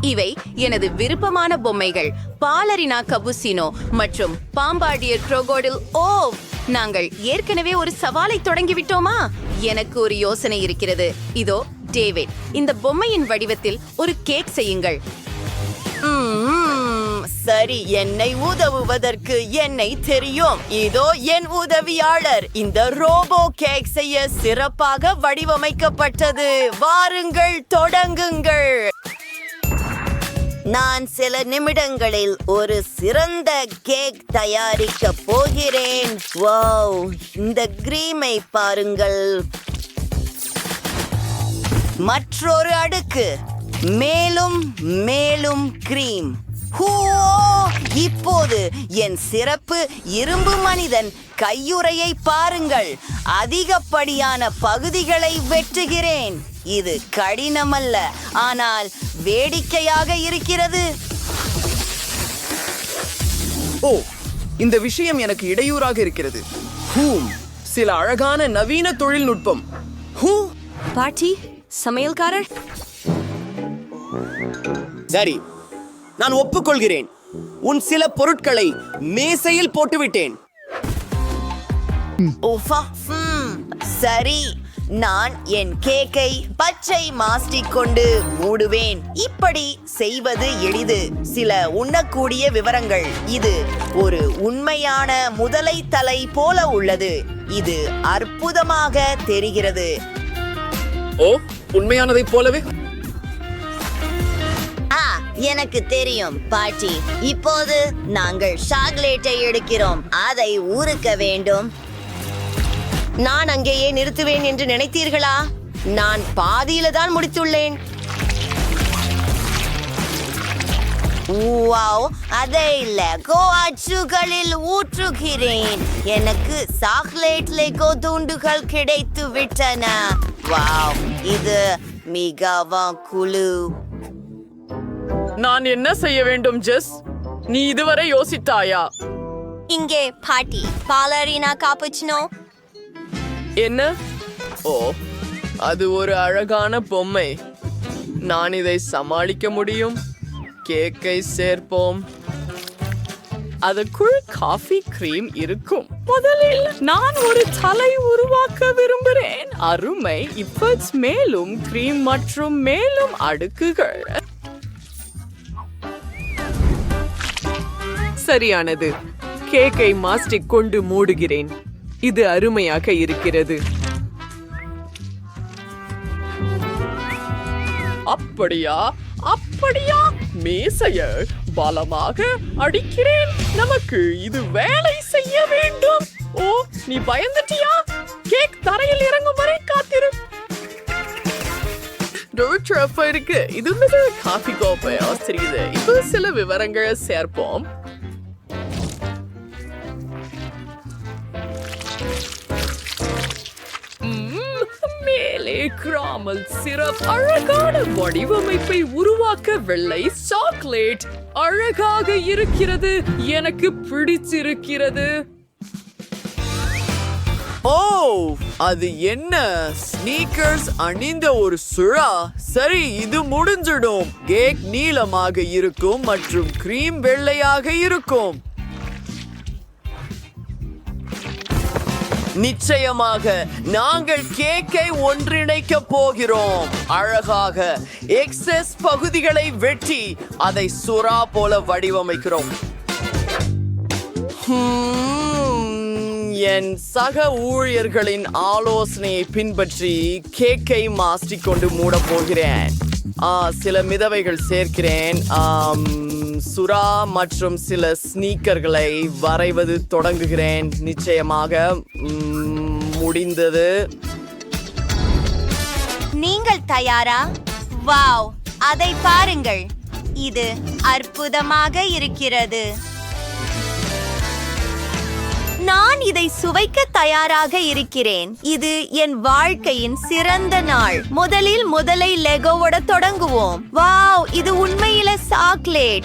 இவை எனது விருப்பமான பொம்மைகள். பாலரினா கபுசினோ மற்றும் பாம்பாடியர் ட்ரோகோடில் ஓ நாங்கள் ஏற்கனவே ஒரு சவாலை தொடங்கிவிட்டோமா? எனக்கு ஒரு யோசனை இருக்கிறது. இதோ டேவிட் இந்த பொம்மையின் வடிவத்தில் ஒரு கேக் செய்யுங்கள். சரி என்னை உதவுவதற்கு என்னை தெரியும். இதோ என் உதவியாளர் இந்த ரோபோ கேக் செய்ய சிறப்பாக வடிவமைக்கப்பட்டது. வாருங்கள் தொடங்குங்கள். நான் சில நிமிடங்களில் ஒரு சிறந்த கேக் தயாரிக்க போகிறேன். வாவ் இந்த கிரீமை பாருங்கள். மற்றொரு அடுக்கு. மேலும் மேலும் கிரீம். ஹூ இப்போது என் சிறப்பு இரும்பு மனிதன் கையுறையை பாருங்கள். அதிகப்படியான பகுதிகளை வெட்டுகிறேன். இது கடினமல்ல. ஆனால் வேடிக்கையாக இருக்கிறது. ஓ இந்த விஷயம் எனக்கு இடையூறாக இருக்கிறது. ஹூம் சில அழகான நவீன தொழில்நுட்பம். ஹூ? பாட்டி சமையல்காரர்? சரி நான் ஒப்புக்கொள்கிறேன். உன் சில பொருட்களை மேசையில் போட்டுவிட்டேன். சரி. நான் என் கேக்கை பச்சை மாஸ்டிக் கொண்டு மூடுவேன். இப்படி செய்வது எளிது. சில உண்ணக்கூடிய விவரங்கள். இது ஒரு உண்மையான முதலை தலை போல உள்ளது. இது அற்புதமாக தெரிகிறது. ஓ உண்மையானதைப் போலவே? ஆ எனக்கு தெரியும் பாட்டி. இப்போது நாங்கள் சாக்லேட்டை எடுக்கிறோம். அதை ஊறுக்க வேண்டும். நான் அங்கேயே நிறுத்துவேன் என்று நினைத்தீர்களா? நான் பாதியில தான் முடித்துள்ளேன். வாவ் அதை லெகோ அச்சுகளில் ஊற்றுகிறேன். எனக்கு சாக்லேட் லெகோ துண்டுகள் கிடைத்து விட்டன. வாவ் இது மிகவும் குழு. நான் என்ன செய்ய வேண்டும் ஜெஸ்? நீ இதுவரை யோசித்தாயா? இங்கே பாட்டி பாலரினா காப்புச்சினோ? என்ன? ஓ அது ஒரு அழகான பொம்மை. நான் இதை சமாளிக்க முடியும். கேக்கை சேர்ப்போம். அதுக்குள் காஃபி கிரீம் இருக்கும். முதலில் நான் ஒரு தலை உருவாக்க விரும்புகிறேன். அருமை. இப்பட்ஸ் மேலும் கிரீம் மற்றும் மேலும் அடுக்குகள். சரியானது. கேக்கை மாஸ்டிக் கொண்டு மூடுகிறேன். இது அருமையாக இருக்கிறது. அப்படியா? அப்படியா? மேசைய பலமாக அடிக்கிறேன். நமக்கு இது வேலை செய்ய வேண்டும். ஓ நீ பயந்துட்டியா? கேக் தரையில் இறங்கும் வரை காத்திரு. இருக்கு. இது மிக காஃபி கோப்பை. ஆசிரியது இப்போ சில விவரங்களை சேர்ப்போம். கிராமல் சிரப் அழகான வடிவமைப்பை உருவாக்க வெள்ளை சாக்லேட் அழகாக இருக்கிறது. எனக்கு பிடிச்சிருக்கிறது. ஓ அது என்ன? ஸ்னீக்கர்ஸ் அணிந்த ஒரு சுழா சரி இது முடிஞ்சிடும். கேக் நீளமாக இருக்கும் மற்றும் கிரீம் வெள்ளையாக இருக்கும். நிச்சயமாக நாங்கள் கேக்கை ஒன்றிணைக்க போகிறோம். அழகாக எக்ஸஸ் பகுதிகளை வெட்டி அதை சுறா போல வடிவமைக்கிறோம். என் சக ஊழியர்களின் ஆலோசனையை பின்பற்றி கேக்கை மாஸ்டிக் கொண்டு மூடப் போகிறேன். சில மிதவைகள் சேர்க்கிறேன். சுறா மற்றும் சில ஸ்னீக்கர்களை வரைவது தொடங்குகிறேன். நிச்சயமாக முடிந்தது. நீங்கள் தயாரா? வாவ் அதை பாருங்கள். இது அற்புதமாக இருக்கிறது. நான் இதை சுவைக்க தயாராக இருக்கிறேன். இது என் வாழ்க்கையின் சிறந்த நாள். முதலில் முதலை லெகோவோட தொடங்குவோம். வாவ் இது உண்மையில சாக்லேட்.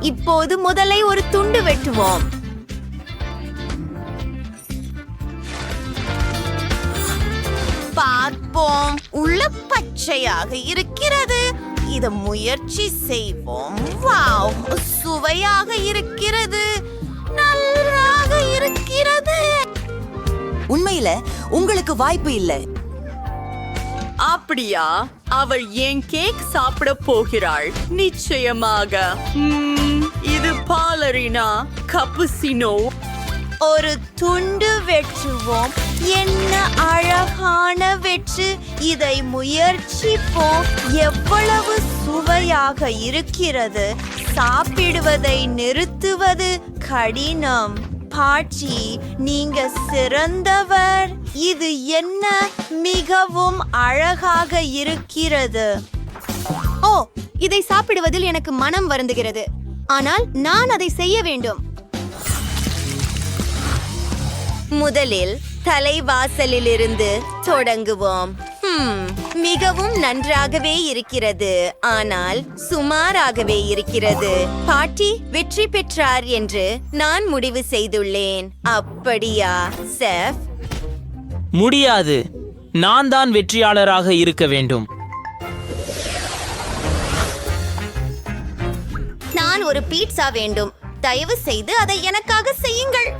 இப்போது முதலை ஒரு துண்டு வெட்டுவோம். பார்ப்போம். உள்ள பச்சையாக இருக்கிறது. இதை முயற்சி செய்வோம். வாவ் சுவையாக இருக்கிறது. உண்மையில உங்களுக்கு வாய்ப்பு இல்லை. அப்படியா? அவள் என் கேக் சாப்பிட போகிறாள்? நிச்சயமாக. இது பாலரினா கப்புசினோ ஒரு துண்டு வெற்றுவோம் என்ன அழகான வெற்று. இதை முயற்சிப்போம். எவ்வளவு சுவையாக இருக்கிறது. சாப்பிடுவதை நிறுத்துவது கடினம். பாட்டி நீங்க சிறந்தவர். இது என்ன? மிகவும் அழகாக இருக்கிறது. ஓ இதை சாப்பிடுவதில் எனக்கு மனம் வருந்துகிறது. ஆனால் நான் அதை செய்ய வேண்டும். முதலில் தலைவாசலிலிருந்து தொடங்குவோம். ஹம், மிகவும் நன்றாகவே இருக்கிறது. ஆனால் சுமாராகவே இருக்கிறது. பாட்டி வெற்றி பெற்றார் என்று நான் முடிவு செய்துள்ளேன். அப்படியா செஃப்? முடியாது. நான் தான் வெற்றியாளராக இருக்க வேண்டும். நான் ஒரு பீட்சா வேண்டும். தயவு செய்து அதை எனக்காக செய்யுங்கள்.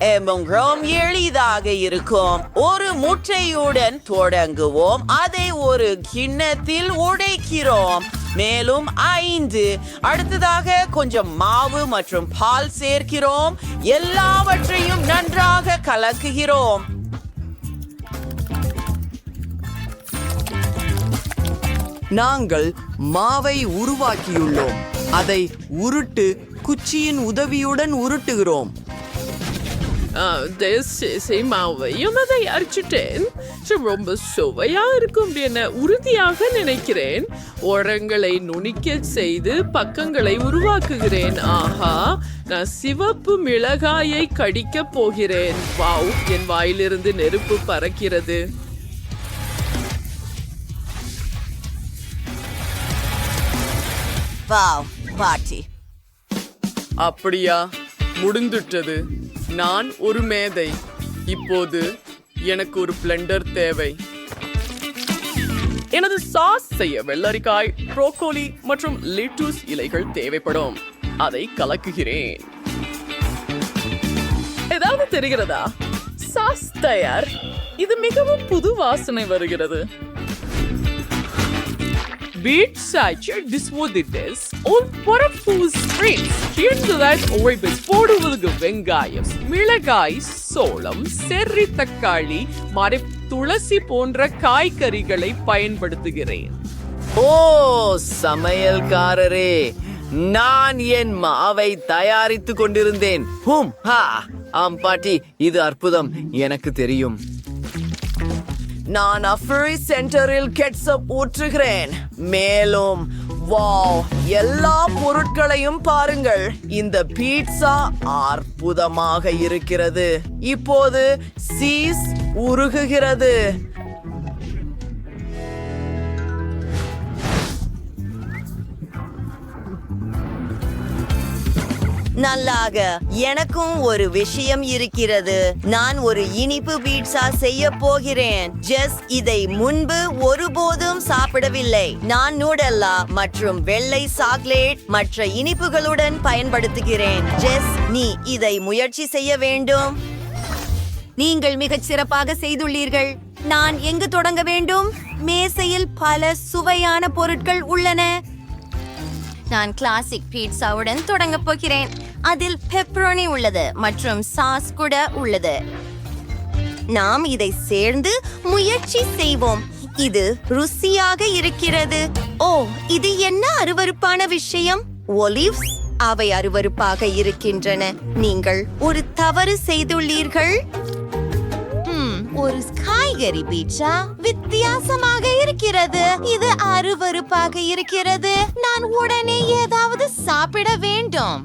எம்மங்கிறோம் எளிதாக இருக்கும். ஒரு முட்டையுடன் தொடங்குவோம். அதை ஒரு கிண்ணத்தில் உடைக்கிறோம். மேலும் ஐந்து. அடுத்ததாக கொஞ்சம் மாவு மற்றும் பால் சேர்க்கிறோம். எல்லாவற்றையும் நன்றாக கலக்குகிறோம். நாங்கள் மாவை உருவாக்கியுள்ளோம். அதை உருட்டு குச்சியின் உதவியுடன் உருட்டுகிறோம். தேசி மாவையும் அதை அரைச்சிட்டேன். ரொம்ப சுவையா இருக்கும் என உறுதியாக நினைக்கிறேன். ஓரங்களை நுனிக்க செய்து பக்கங்களை உருவாக்குகிறேன். ஆஹா நான் சிவப்பு மிளகாயை கடிக்கப் போகிறேன். வாவ் என் வாயிலிருந்து நெருப்பு பறக்கிறது. வாவ் பாட்டி. அப்படியா? முடிந்துட்டது. நான் ஒரு மேதை. இப்போது எனக்கு ஒரு பிளெண்டர் தேவை. எனது சாஸ் செய்ய வெள்ளரிக்காய் ப்ரோக்கோலி மற்றும் லிட்டூஸ் இலைகள் தேவைப்படும். அதை கலக்குகிறேன். ஏதாவது தெரிகிறதா? சாஸ் தயார். இது மிகவும் புது வாசனை வருகிறது. Beat Satcher dismodites un பரப்பூஸ் ஃப்ரெண்ட்ஸ் சேர்ந்ததால் உழைப்பில் போடுவதற்கு வெங்காயம் மிளகாய் சோளம் செர்ரி தக்காளி மறை துளசி போன்ற காய்கறிகளை பயன்படுத்துகிறேன். ஓ சமையல்காரரே நான் என் மாவை தயாரித்துக் கொண்டிருந்தேன். ஹூம் ஹா ஆம் பாட்டி இது அற்புதம் எனக்கு தெரியும். நான் அஃபரி சென்டரில் கெட்ஸப் ஊற்றுகிறேன். மேலும் வாவ் எல்லா பொருட்களையும் பாருங்கள். இந்த பீட்சா அற்புதமாக இருக்கிறது. இப்போது சீஸ் உருகுகிறது. நல்லாக எனக்கும் ஒரு விஷயம் இருக்கிறது. நான் ஒரு இனிப்பு பீட்சா செய்ய போகிறேன். ஜெஸ் இதை முன்பு ஒருபோதும் சாப்பிடவில்லை. நான் நூடல்லா மற்றும் வெள்ளை சாக்லேட் மற்ற இனிப்புகளுடன் பயன்படுத்துகிறேன். ஜெஸ் நீ இதை முயற்சி செய்ய வேண்டும். நீங்கள் மிகச் சிறப்பாக செய்துள்ளீர்கள். நான் எங்கு தொடங்க வேண்டும்? மேசையில் பல சுவையான பொருட்கள் உள்ளன. நான் கிளாசிக் பீட்சாவுடன் தொடங்க போகிறேன். அதில் பெப்பரோனி உள்ளது மற்றும் சாஸ் கூட உள்ளது. நாம் இதை சேர்ந்து முயற்சி செய்வோம். இது ருசியாக இருக்கிறது. ஓ இது என்ன அருவருப்பான விஷயம்? ஒலிவ்ஸ் அவை அருவருப்பாக இருக்கின்றன. நீங்கள் ஒரு தவறு செய்துள்ளீர்கள்? ஒரு காய்கறி பீட்சா வித்தியாசமாக இருக்கிறது. இது அருவருப்பாக இருக்கிறது. நான் உடனே ஏதாவது சாப்பிட வேண்டும்.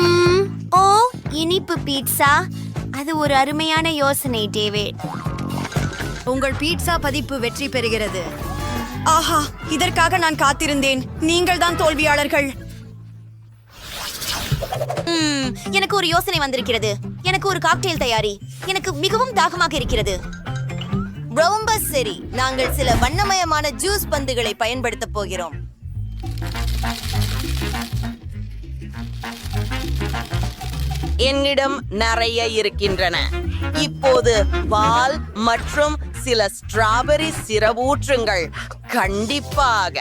ம், ஓ இனிப்பு பீட்சா. அது ஒரு அருமையான யோசனை டேவிட். உங்கள் பீட்சா பதிப்பு வெற்றி பெறுகிறது. ஆஹா இதற்காக நான் காத்திருந்தேன். நீங்கள் தான் தோல்வியாளர்கள். ம், எனக்கு ஒரு யோசனை வந்திருக்கிறது. எனக்கு ஒரு காக்டெயில் தயாரி. எனக்கு மிகவும் தாகமாக இருக்கிறது. ரொம்ப சரி. நாங்கள் சில வண்ணமயமான ஜூஸ் பந்துகளை பயன்படுத்த போகிறோம். என்னிடம் நிறைய இருக்கின்றன. இப்போது பால் மற்றும் சில ஸ்ட்ராபெரி சிரவூற்றுங்கள் கண்டிப்பாக.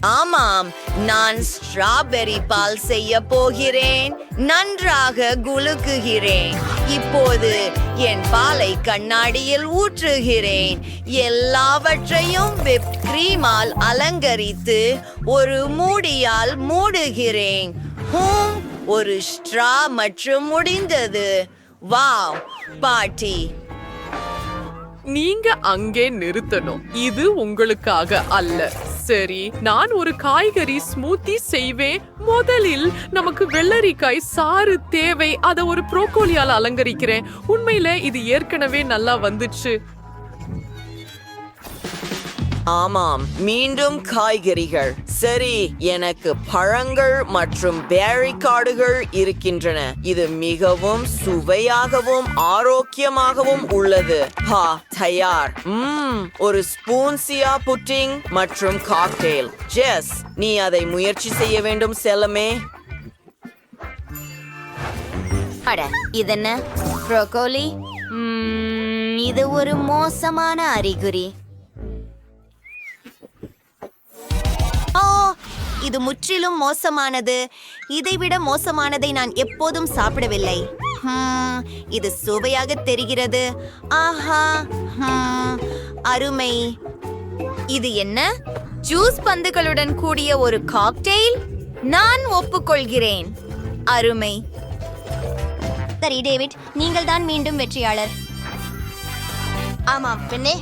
ஆமாம். நான் ஸ்ட்ராபெரி பால் செய்ய போகிறேன். நன்றாக குலுக்குகிறேன். இப்போது என் பாலை கண்ணாடியில் ஊற்றுகிறேன். எல்லாவற்றையும் விப் கிரீமால் அலங்கரித்து ஒரு மூடியால் மூடுகிறேன். ஹூம் ஒரு ஸ்ட்ரா மற்றும் முடிந்தது. வாவ் பாட்டி. நீங்க அங்கே நிறுத்தணும். இது உங்களுக்காக அல்ல. சரி நான் ஒரு காய்கறி ஸ்மூத்தி செய்வேன். முதலில் நமக்கு வெள்ளரிக்காய் சாறு தேவை. அதை ஒரு புரோக்கோலியால் அலங்கரிக்கிறேன். உண்மையில இது ஏற்கனவே நல்லா வந்துச்சு. ஆமாம் மீண்டும் காய்கறிகள். சரி எனக்கு பழங்கள் மற்றும் பேரி காடுகள் இருக்கின்றன. இது மிகவும் சுவையாகவும் ஆரோக்கியமாகவும் உள்ளது. ஹா தயார். ம் ஒரு ஸ்பூன் சியா புட்டிங் மற்றும் காக்டெயில் ஜெஸ் நீ அதை முயற்சி செய்ய வேண்டும் செல்லமே. அட இதென்ன? ப்ரோக்கோலி இது ஒரு மோசமான அறிகுறி. இது முற்றிலும் மோசமானது. இதைவிட மோசமானதை நான் எப்போதும் சாப்பிடவில்லை. இது சுவையாக தெரிகிறது. ஆஹா அருமை. இது என்ன? ஜூஸ் பந்துகளுடன் கூடிய ஒரு காக்டெயில்? நான் ஒப்புக்கொள்கிறேன். அருமை. சரி டேவிட் நீங்கள் தான் மீண்டும் வெற்றியாளர். ஆமாம் பெண்ணே.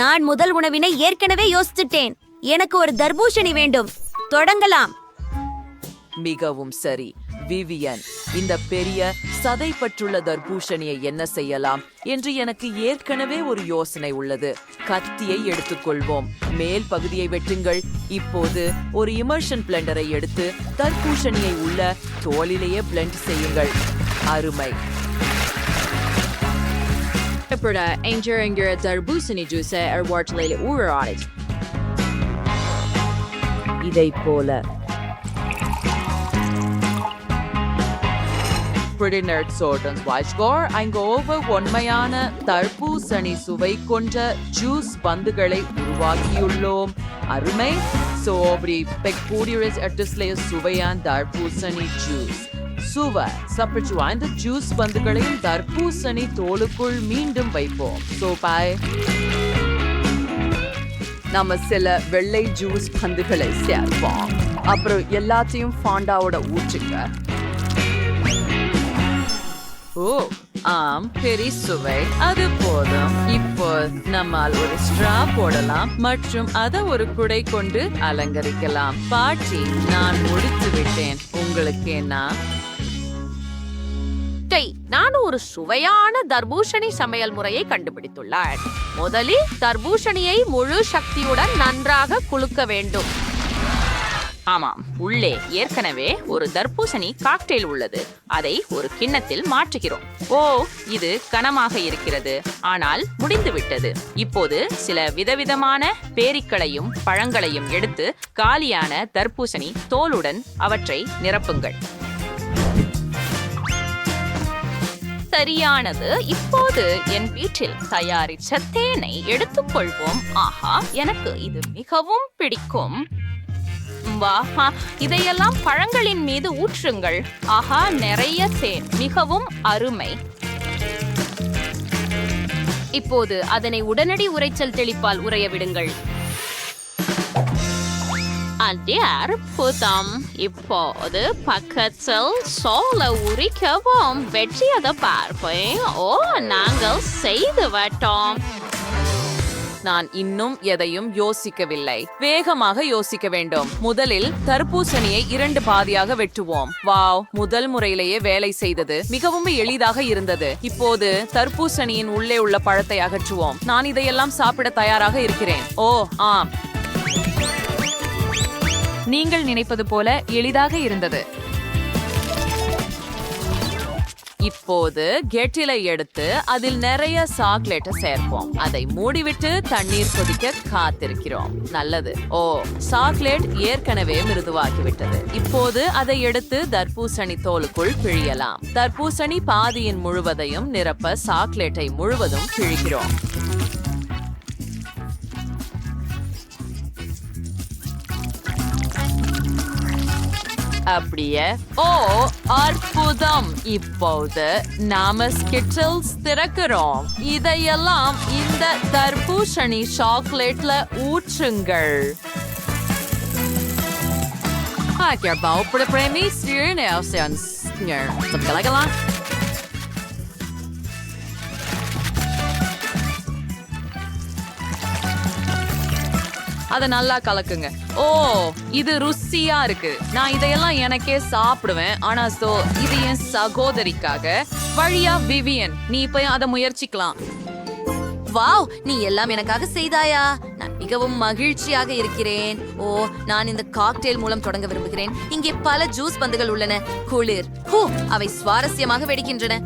நான் முதல் உணவினை ஏற்கனவே யோசிச்சுட்டேன் எனக்கு ஒரு தர்பூசணி வேண்டும். தொடங்கலாம். மிகவும் சரி. விவியன் இந்த பெரிய சதைப்பற்றுள்ள தர்பூசணியை என்ன செய்யலாம் என்று எனக்கு ஏற்கனவே ஒரு யோசனை உள்ளது. கத்தியை எடுத்துக்கொள்வோம். மேல் பகுதியை வெட்டுங்கள். இப்போது ஒரு இமர்ஷன் பிளெண்டரை எடுத்து தர்பூசணியை உள்ள தோலிலேயே பிளெண்ட் செய்யுங்கள். அருமை. Pepperda, Anger Anger Darbusani இதை போல Pretty Nerd Sortons Watchgore அங்கு over உண்மையான தர்பூசணி சுவை கொண்ட ஜூஸ் பந்துகளை உருவாக்கியுள்ளோம். அருமை. சோ அப்படி பெக்கூடியஸ் எட்டஸ்லேய சுவையான தர்பூசணி ஜூஸ் சுவை. சப்பச்சுவா வாய்ந்த ஜூஸ் பந்துகளையும் தர்பூசணி தோலுக்குள் மீண்டும் வைப்போம். சோ பாய் நம்ம சில வெள்ளை ஜூஸ் பந்துகளை சேர்ப்போம். அப்புறம் எல்லாத்தையும் ஃபாண்டாவோட ஊற்றுங்க. ஓ ஆம் பெரிய சுவை. அது போதும். இப்போ நம்மால் ஒரு ஸ்ட்ரா போடலாம் மற்றும் அதை ஒரு குடை கொண்டு அலங்கரிக்கலாம். பாட்டி நான் முடித்து விட்டேன் உங்களுக்கு என்ன? ஒரு சுவையான தர்பூசணி சமையல் முறையை கண்டுபிடித்துள்ளார். முதலில் தர்பூசணியை முழு சக்தியுடன் நன்றாக குலுக்க வேண்டும். ஆமாம் உள்ளே ஏற்கனவே ஒரு தர்பூசணி காக்டெயில் உள்ளது. அதை ஒரு கிண்ணத்தில் மாற்றுகிறோம். ஓ இது கனமாக இருக்கிறது. ஆனால் முடிந்துவிட்டது. இப்போது சில விதவிதமான பேரிக்களையும் பழங்களையும் எடுத்து காலியான தர்பூசணி தோலுடன் அவற்றை நிரப்புங்கள். சரியானது இப்போது என் வீட்டில் தயாரித்த தேனை எடுத்துக்கொள்வோம். ஆஹா எனக்கு இது மிகவும் பிடிக்கும். வாஹா இதையெல்லாம் பழங்களின் மீது ஊற்றுங்கள். ஆஹா நிறைய தேன் மிகவும் அருமை. இப்போது அதனை உடனடி உரைச்சல் தெளிப்பால் உறைய விடுங்கள். அடி அற்புதம் இப்போது பக்கத்தில் சோள உரிக்கவும். வெற்றியதை பார்ப்பேன். ஓ நாங்கள் செய்து விட்டோம். நான் இன்னும் எதையும் யோசிக்கவில்லை. வேகமாக யோசிக்க வேண்டும். முதலில் தர்பூசணியை இரண்டு பாதியாக வெட்டுவோம். வாவ் முதல் முறையிலேயே வேலை செய்தது. மிகவும் எளிதாக இருந்தது. இப்போது தர்பூசணியின் உள்ளே உள்ள பழத்தை அகற்றுவோம். நான் இதையெல்லாம் சாப்பிட தயாராக இருக்கிறேன். ஓ ஆம். நீங்கள் நினைப்பது போல எளிதாக இருந்தது. இப்போது கெட்டிலை எடுத்து அதில் நிறைய சாக்லேட்டை சேர்ப்போம். அதை மூடிவிட்டு தண்ணீர் கொதிக்க காத்திருக்கிறோம். நல்லது. ஓ சாக்லேட் ஏற்கனவே மிருதுவாகிவிட்டது. இப்போது அதை எடுத்து தர்பூசணி தோலுக்குள் பிழியலாம். தர்பூசணி பாதியின் முழுவதையும் நிரப்ப சாக்லேட்டை முழுவதும் பிழிகிறோம் அப்படியே ஓ அற்புதம் இப்போது நாம ஸ்கிட்டில்ஸ் திறக்கிறோம் இதையெல்லாம் இந்த தர்பூசணி சாக்லேட்ல ஊற்றுங்கள் Aqui é a para para mim, senhor Nelson. Senhor, sabe que lá? அதை நல்லா கலக்குங்க. ஓ இது ருசியா இருக்கு. நான் இதையெல்லாம் எனக்கே சாப்பிடுவேன். ஆனா சோ இது என் சகோதரிக்காக. வழியா விவியன் நீ இப்ப அதை முயற்சிக்கலாம். வாவ் நீ எல்லாம் எனக்காக செய்தாயா? நான் மிகவும் மகிழ்ச்சியாக இருக்கிறேன். ஓ நான் இந்த காக்டெயில் மூலம் தொடங்க விரும்புகிறேன். இங்கே பல ஜூஸ் பந்துகள் உள்ளன. குளிர். ஹூ அவை சுவாரஸ்யமாக வெடிக்கின்றன.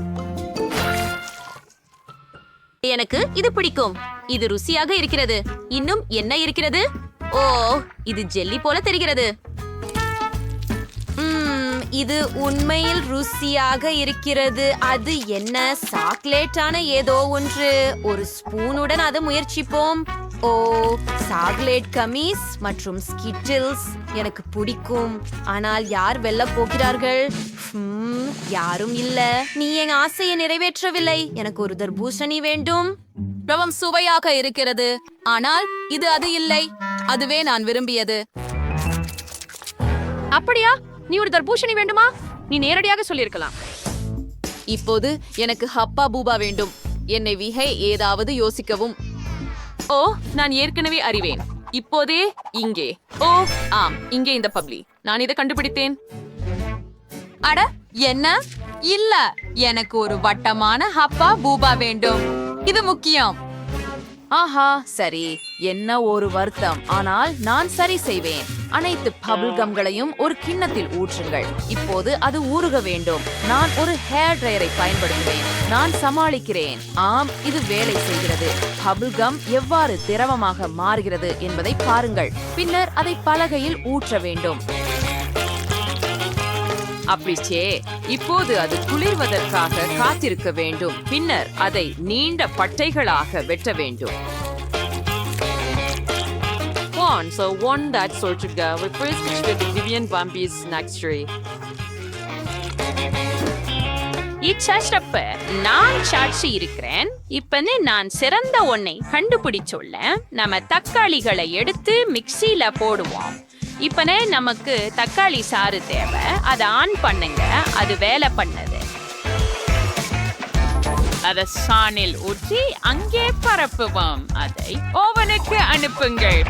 எனக்கு இது பிடிக்கும். இது ருசியாக இருக்கிறது. இன்னும் என்ன இருக்கிறது? ஓ இது ஜெல்லி போல தெரிகிறது. இது உண்மையில் ருசியாக இருக்கிறது. அது என்ன? சாக்லேட்டான ஏதோ ஒன்று. ஒரு ஸ்பூனுடன் அதை முயற்சிப்போம். ஓ சாக்லேட் கமீஸ் மற்றும் ஸ்கிட்டில்ஸ் எனக்கு பிடிக்கும். ஆனால் யார் வெல்ல போகிறார்கள்? யாரும் இல்ல. நீ என் ஆசையை நிறைவேற்றவில்லை. எனக்கு ஒரு தர்பூசணி வேண்டும். ரவம் சுவையாக இருக்கிறது. ஆனால் இது அது இல்லை. அதுவே நான் விரும்பியது. அப்படியா? நீ ஒரு தர்பூசணி வேண்டுமா? நீ நேரடியாக சொல்லியிருக்கலாம். இப்போது எனக்கு ஹப்பா பூபா வேண்டும். என்னை விகை ஏதாவது யோசிக்கவும். ஓ நான் ஏற்கனவே அறிவேன். இப்போதே இங்கே. ஓ ஆம் இங்கே இந்த பப்ளி நான் இதை கண்டுபிடித்தேன். அட என்ன? இல்ல எனக்கு ஒரு வட்டமான ஹப்பா பூபா வேண்டும். இது முக்கியம். ஆஹா சரி. என்ன ஒரு வருத்தம். ஆனால் நான் சரி செய்வேன். அனைத்து பபிள்கம்களையும் ஒரு கிண்ணத்தில் ஊற்றுங்கள். இப்போது அது ஊறுக வேண்டும். நான் ஒரு ஹேர் ட்ரையரை பயன்படுத்துவேன். நான் சமாளிக்கிறேன். ஆம் இது வேலை செய்கிறது. பபிள்கம் எவ்வாறு திரவமாக மாறுகிறது என்பதை பாருங்கள். பின்னர் அதை பலகையில் ஊற்ற வேண்டும். அப்படிச்சே. இப்போது அது குளிர்வதற்காக காத்திருக்க வேண்டும். பின்னர் அதை நீண்ட பட்டைகளாக வெட்ட வேண்டும். One, so one that sort to go. With first which with Vivian Bambi's next tree. இச்சப்ப நான் சாட்சி இருக்கிறேன் இப்பன்னு நான் சிறந்த ஒன்னை கண்டுபிடிச்சுள்ள நம்ம தக்காளிகளை எடுத்து மிக்சியில போடுவோம் இப்பனே நமக்கு தக்காளி சாறு தேவை. அதை ஆன் பண்ணுங்க. அது வேலை பண்ணுது. அத சாணில் ஊற்றி அங்கே பரப்புவோம். அதை ஓவனுக்கு அனுப்புங்கள்.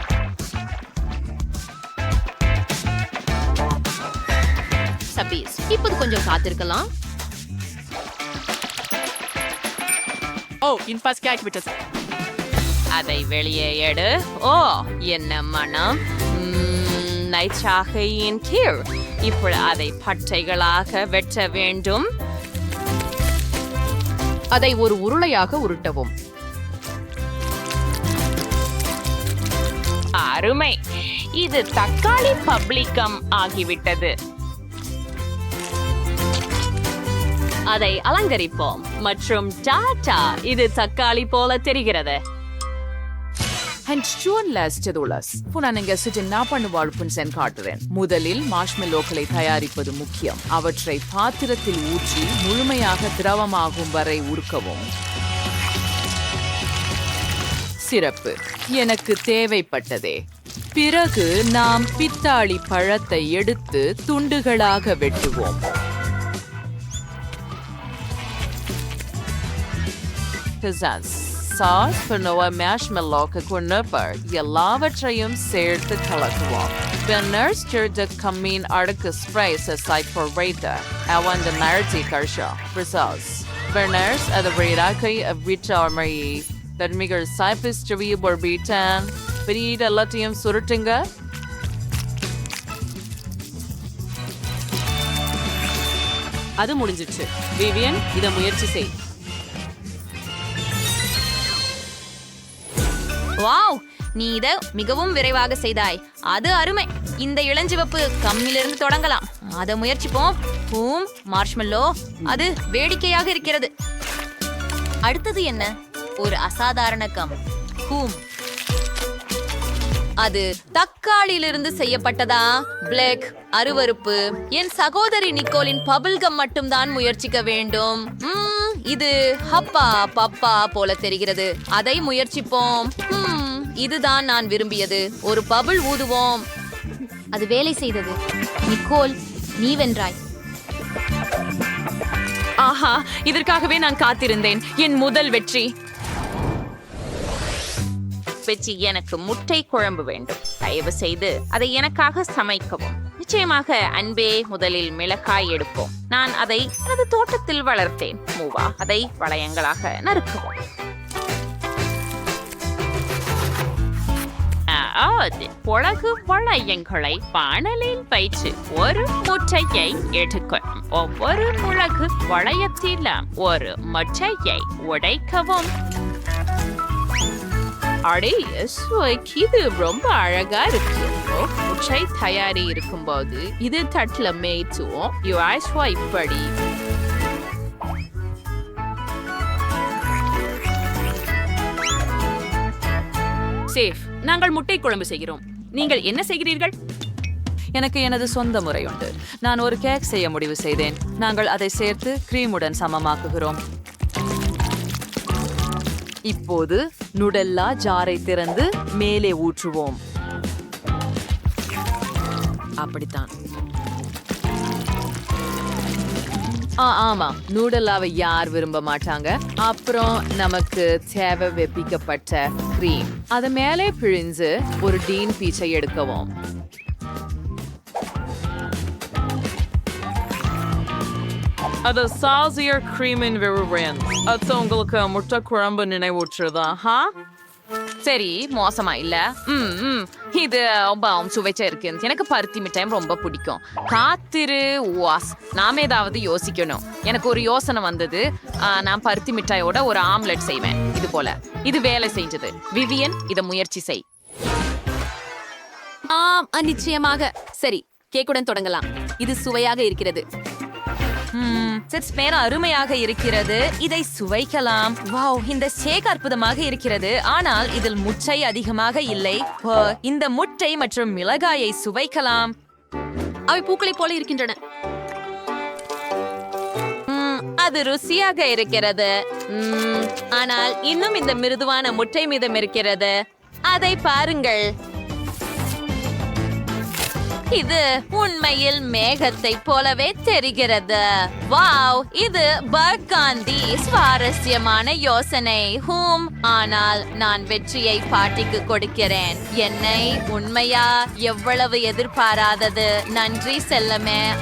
சபீஸ் இப்போது கொஞ்சம் காத்திருக்கலாம். ஓ இன்பாஸ் ஆகிவிட்டது அதை வெளியே எடு. ஓ என்ன மனம். நைச்சாகையின் கீழ். இப்படி அதை பட்டைகளாக வெட்ட வேண்டும். அதை ஒரு உருளையாக உருட்டவும். அருமை. இது தக்காளி பப்ளிக்கம் ஆகிவிட்டது. அதை அலங்கரிப்போம். மற்றும் டாடா இது தக்காளி போல தெரிகிறது. And John Lastedulas. புனனுங்க சுஜன் நான் பண்ணுவாழ்ப்புன் சென் காட்டுறேன் முதலில் மாஷ்மெல்லோக்களை தயாரிப்பது முக்கியம் அவற்றை பாத்திரத்தில் ஊற்றி முழுமையாக திரவமாகும் வரை உருக்கவும் சிறப்பு எனக்கு தேவைப்பட்டதே பிறகு நாம் பித்தாளி பழத்தை எடுத்து துண்டுகளாக வெட்டுவோம் பிசாஸ் சாஸ் பண்ணுவ மேஷ்மெல்லோக்கு குன்னப்பர் எல்லாவற்றையும் சேர்த்து கலக்குவோம் பின்னர் ஸ்டிர்த கம்மீன் அடுக்கு ஸ்ப்ரைஸ் aside for waiter அவன் the narrative கர்ஷா results. Berners at the Bredakay of Rita Marie. தன்மிகள் சைபிஸ் செவி பொர்பீட்டன் பெரிய எல்லாத்தையும் சுருட்டுங்க அது முடிஞ்சிடுச்சு. விவியன் இத முயற்சி செய். வாவ் நீ இத மிகவும் விரைவாக செய்தாய். அது அருமை. இந்த இளஞ்சிவப்பு கம்மிலிருந்து தொடங்கலாம். அதை முயற்சிப்போம். ஹூம் மார்ஷ்மெல்லோ அது வேடிக்கையாக இருக்கிறது. அடுத்தது என்ன? ஒரு அசாதாரண கம். ஹூம் அது தக்காளியிலிருந்து செய்யப்பட்டதா? பிளேக் அருவருப்பு. என் சகோதரி நிக்கோலின் பபிள்கம் மட்டும்தான் முயற்சிக்க வேண்டும். ம்ம், இது ஹப்பா பப்பா போல தெரிகிறது. அதை முயற்சிப்போம். ம்ம், இதுதான் நான் விரும்பியது. ஒரு பபிள் ஊதுவோம். அது வேலை செய்தது. நிக்கோல் நீ வென்றாய். ஆஹா இதற்காகவே நான் காத்திருந்தேன். என் முதல் வெற்றி. வெச்சி எனக்கு முட்டை குழம்பு வேண்டும். தயவு செய்து அதை எனக்காக சமைக்கவும். நிச்சயமாக அன்பே முதலில் மிளகாய் எடுப்போம். நான் அதை எனது தோட்டத்தில் வளர்த்தேன். மூவா அதை வளையங்களாக நறுக்குவோம். அதாவது புழகு வளையங்களை பானலில் வைத்து ஒரு முட்டையை எடுக்கணும். ஒவ்வொரு முழகு வளையத்திலும் ஒரு முட்டையை உடைக்கவும். அடே இது ரொம்ப அழகா இருக்கு. முட்டை தயாரி இருக்கும்போது இது தட்டுல மேய்ச்சுவோம் யுவாஸ்வா இப்படி. சேஃப் நாங்கள் முட்டை குழம்பு செய்கிறோம். நீங்கள் என்ன செய்கிறீர்கள்? எனக்கு எனது சொந்த முறை உண்டு நான் ஒரு கேக் செய்ய முடிவு செய்தேன். நாங்கள் அதை சேர்த்து கிரீமுடன் சமமாக்குகிறோம். இப்போது நுடெல்லா ஜாரை திறந்து மேலே ஊற்றுவோம். அப்படித்தான். ஆ ஆமா. நூடல்லாவை யார் விரும்ப மாட்டாங்க? அப்புறம் நமக்கு தேவை வெப்பிக்கப்பட்ட கிரீம் அதை மேலே பிழிஞ்சு ஒரு டீன் பீச்சை எடுக்கவும். அது சாசியர் கிரீமின் விரும்புகிறேன் அது உங்களுக்கு முட்டை குழம்பு நினைவூற்றுதா ஹா சரி மோசமா இல்ல ம் ம் இது ரொம்ப சுவைச்சா இருக்கு எனக்கு பருத்தி மிட்டாயும் ரொம்ப பிடிக்கும் காத்திரு வாஸ் நாம ஏதாவது யோசிக்கணும் எனக்கு ஒரு யோசனை வந்தது நான் பருத்தி மிட்டாயோட ஒரு ஆம்லெட் செய்வேன் இது போல இது வேலை செஞ்சது விவியன் இத முயற்சி செய் ஆம் நிச்சயமாக சரி கேக்குடன் தொடங்கலாம் இது சுவையாக இருக்கிறது மேல அருமையாக இருக்கிறது. இதை சுவைக்கலாம். வாவ் இந்த ஷேக் அற்புதமாக இருக்கிறது. ஆனால் இதில் முட்டை அதிகமாக இல்லை. இந்த முட்டை மற்றும் மிளகாயை சுவைக்கலாம். அவை பூக்களைப் போல இருக்கின்றன. அது ருசியாக இருக்கிறது. ஆனால் இன்னும் இந்த மிருதுவான முட்டை மீதம் இருக்கிறது. அதை பாருங்கள். இது உண்மையில் மேகத்தை போலவே தெரிகிறது. வாவ் இது பர்காந்தி சுவாரஸ்யமான யோசனை. ஹூம் ஆனால் நான் வெற்றியை பாட்டிக்கு கொடுக்கிறேன். என்னை உண்மையா? எவ்வளவு எதிர்பாராதது. நன்றி செல்லமே.